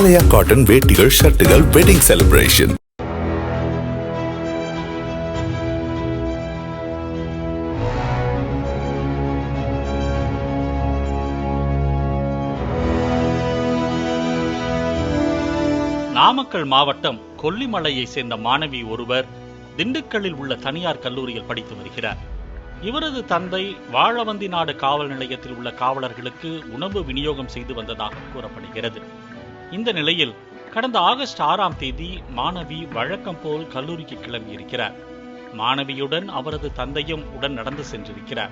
ஆலயா cotton வேட்டிகள் ஷர்ட்டுகள் wedding celebration Namakkal மாவட்டம் கொல்லிமலையை சேர்ந்த மாணவி ஒருவர் திண்டுக்கல்லில் உள்ள தனியார் கல்லூரியில் படித்து வருகிறார். இவரது தந்தை வாழவந்தி நாடு காவல் நிலையத்தில் உள்ள காவலர்களுக்கு உணவு விநியோகம் செய்து வந்ததாக கூறப்படுகிறது. இந்த நிலையில் கடந்த ஆகஸ்ட் ஆறாம் தேதி மாணவி வழக்கம் போல் கல்லூரிக்கு கிளம்பியிருக்கிறார். மாணவியுடன் அவரது தந்தையும் உடன் நடந்து சென்றிருக்கிறார்.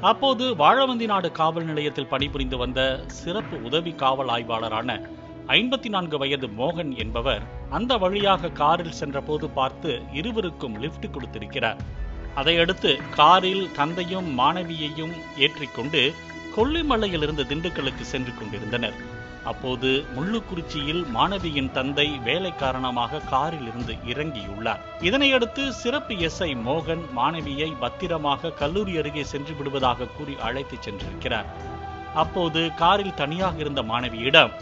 அப்போது வாழவந்தி நாடு காவல் நிலையத்தில் பணிபுரிந்து வந்த சிறப்பு உதவி காவல் ஆய்வாளரான ஐம்பத்தி நான்கு வயது மோகன் என்பவர் அந்த வழியாக காரில் சென்றபோது பார்த்து இருவருக்கும் லிப்ட் கொடுத்திருக்கிறார். அதையடுத்து காரில் தந்தையும் மாணவியையும் ஏற்றிக்கொண்டு கொல்லிமலையிலிருந்து திண்டுக்கலுக்கு சென்று கொண்டிருந்தனர். அப்போது முள்ளுக்குறிச்சியில் மாணவியின் தந்தை வேலை காரணமாக காரில் இருந்து இறங்கியுள்ளார். இதனையடுத்து சிறப்பு எஸ்ஐ மோகன் மாணவியை பத்திரமாக கல்லூரி அருகே சென்று விடுவதாக கூறி அழைத்துச் சென்றிருக்கிறார். அப்போது காரில் தனியாக இருந்த மாணவியிடம்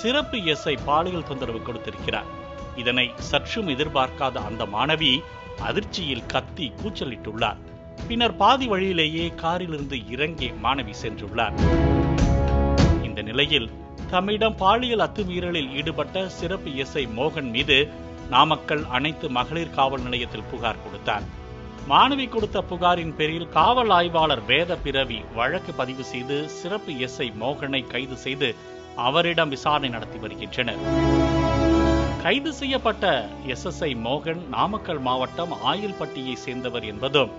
சிறப்பு எஸ்ஐ பாலியல் தொந்தரவு கொடுத்திருக்கிறார். இதனை சற்றும் எதிர்பார்க்காத அந்த மாணவி அதிர்ச்சியில் கத்தி கூச்சலிட்டுள்ளார். பின்னர் பாதி வழியிலேயே காரிலிருந்து இறங்கி மாணவி சென்றுள்ளார். இந்த நிலையில் தம்மிடம் பாலியல் அத்துமீறலில் ஈடுபட்ட சிறப்பு எஸ்ஐ மோகன் மீது நாமக்கல் அனைத்து மகளிர் காவல் நிலையத்தில் புகார் கொடுத்தார். மாணவி கொடுத்த புகாரின் பேரில் காவல் ஆய்வாளர் வேத பிறவி வழக்கு பதிவு செய்து சிறப்பு எஸ்ஐ மோகனை கைது செய்து அவரிடம் விசாரணை நடத்தி வருகின்றனர். கைது செய்யப்பட்ட எஸ்எஸ்ஐ மோகன் நாமக்கல் மாவட்டம் ஆயில்பட்டியை சேர்ந்தவர் என்பதும்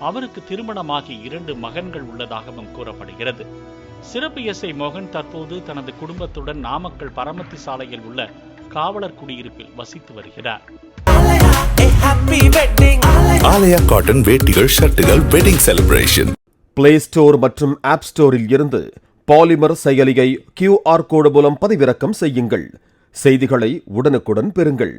அவருக்கு திருமணமாகி இரண்டு மகன்கள் உள்ளதாகவும் கூறப்படுகிறது. சிறப்பு எஸ்ஐ மோகன் தற்போது தனது குடும்பத்துடன் நாமக்கல் பரமத்தி சாலையில் உள்ள காவலர் குடியிருப்பில் வசித்து வருகிறார். ஆலயா காட்டன் வேட்டிகள் ஷர்ட்டுகள் வெட்டிங் செலிப்ரேஷன் பிளே ஸ்டோர் மற்றும் ஆப் ஸ்டோரில் இருந்து பாலிமர் செயலியை கியூஆர் கோடு மூலம் பதிவிறக்கம் செய்யுங்கள். செய்திகளை உடனுக்குடன் பெறுங்கள்.